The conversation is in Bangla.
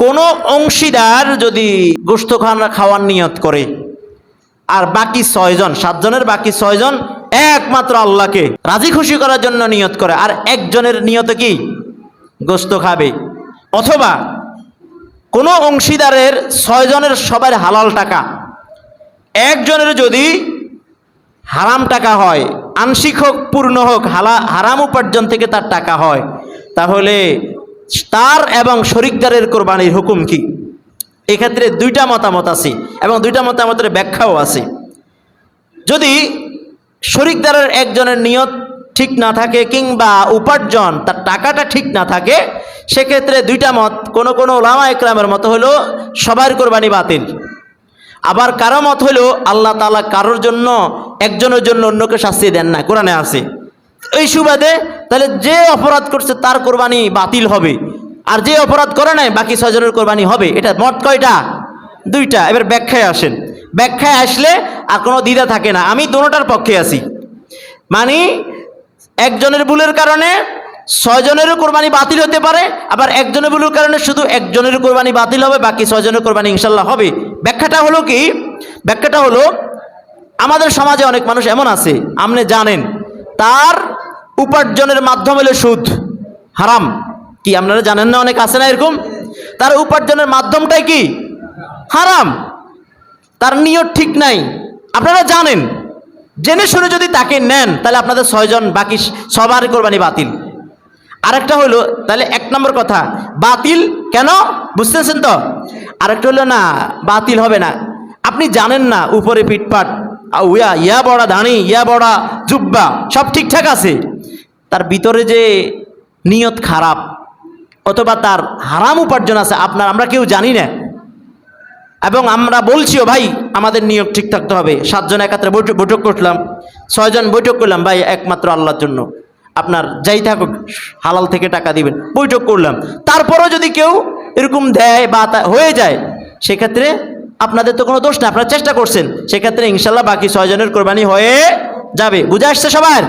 কোনো অংশীদার যদি গোস্ত খানা খাওয়ার নিয়ত করে, আর বাকি ছয়জন, সাতজনের বাকি ছয়জন একমাত্র আল্লাহকে রাজি খুশি করার জন্য নিয়ত করে, আর একজনের নিয়ত কি? গোস্ত খাবে। অথবা কোনো অংশীদারের ছয়জনের সবার হালাল টাকা, একজনের যদি হারাম টাকা হয়, আংশিক হোক, পূর্ণ হোক, হালা, হারাম উপার্জন থেকে তার টাকা হয়, তাহলে তার এবং শরিকদারের কোরবানির হুকুম কি? এক্ষেত্রে দুইটা মতামত আছে এবং দুইটা মতামতের ব্যাখ্যাও আছে। যদি শরিকদারের একজনের নিয়ত ঠিক না থাকে কিংবা উপার্জন তার টাকাটা ঠিক না থাকে, সেক্ষেত্রে দুইটা মত, কোনো কোনো ওলামা একরামের মতো হলো সবার কোরবানি বাতিল। আবার কারও মত হলো আল্লাহ তালা কারোর জন্য, একজনের জন্য অন্যকে শাস্তি দেন না। কোরআনে আছে। এই সুবাদে তাহলে যে অপরাধ করছে তার কোরবানি বাতিল হবে। আর যে অপরাধ করে নাই, বাকি ছয়জনের কোরবানি হবে। এটা মত কয়টা? দুইটা। এবার ব্যাখ্যায় আসেন। ব্যাখ্যায় আসলে আর কোনো দ্বিধা থাকে না। আমি দোনোটার পক্ষে আছি। মানে একজনের ভুলের কারণে ছয়জনেরও কোরবানি বাতিল হতে পারে, আবার একজনের ভুলের কারণে শুধু একজনের কোরবানি বাতিল হবে, বাকি ছয়জনের কোরবানি ইনশাল্লাহ হবে। ব্যাখ্যাটা হলো কি? ব্যাখ্যাটা হলো, আমাদের সমাজে অনেক মানুষ এমন আছে। আপনি জানেন, তার উপার্জনের মাধ্যম হলো সুদ। হারাম। কি, আপনারা জানেন না অনেক আছে না এরকম? তার উপার্জনের মাধ্যমটাই কি? হারাম। তার নিয়ত ঠিক নাই। আপনারা জানেন। জেনে শুনে যদি তাকে নেন, তাহলে আপনাদের ছয়জন, বাকি সবার কোরবানি বাতিল। আরেকটা হলো, তাহলে এক নম্বর কথা, বাতিল কেন? বুঝতেছেন তো? আরেকটা হলো, না, বাতিল হবে না। আপনি জানেন না, উপরে পিটপাট উয়া ইয়া বড়া ধানি, ইয়া বড়া জুব্বা, সব ঠিকঠাক আছে। তার ভিতরে যে নিয়ত খারাপ অথবা তার হারাম উপার্জন আছে, আপনার আমরা কেউ জানি না। এবং আমরা বলছিও, ভাই, আমাদের নিয়োগ ঠিক থাকতে হবে। সাতজন একাত্রে বৈঠক করলাম, ছয়জন বৈঠক করলাম, ভাই, একমাত্র আল্লাহর জন্য। আপনার যাই থাকুক, হালাল থেকে টাকা দিবেন। বৈঠক করলাম। তারপরও যদি কেউ এরকম দেয় বা হয়ে যায়, সেক্ষেত্রে আপনাদের তো কোনো দোষ না। আপনারা চেষ্টা করছেন, সেক্ষেত্রে ইনশাল্লাহ বাকি ছয়জনের কোরবানি হয়ে যাবে। বুঝে আসছে সবার?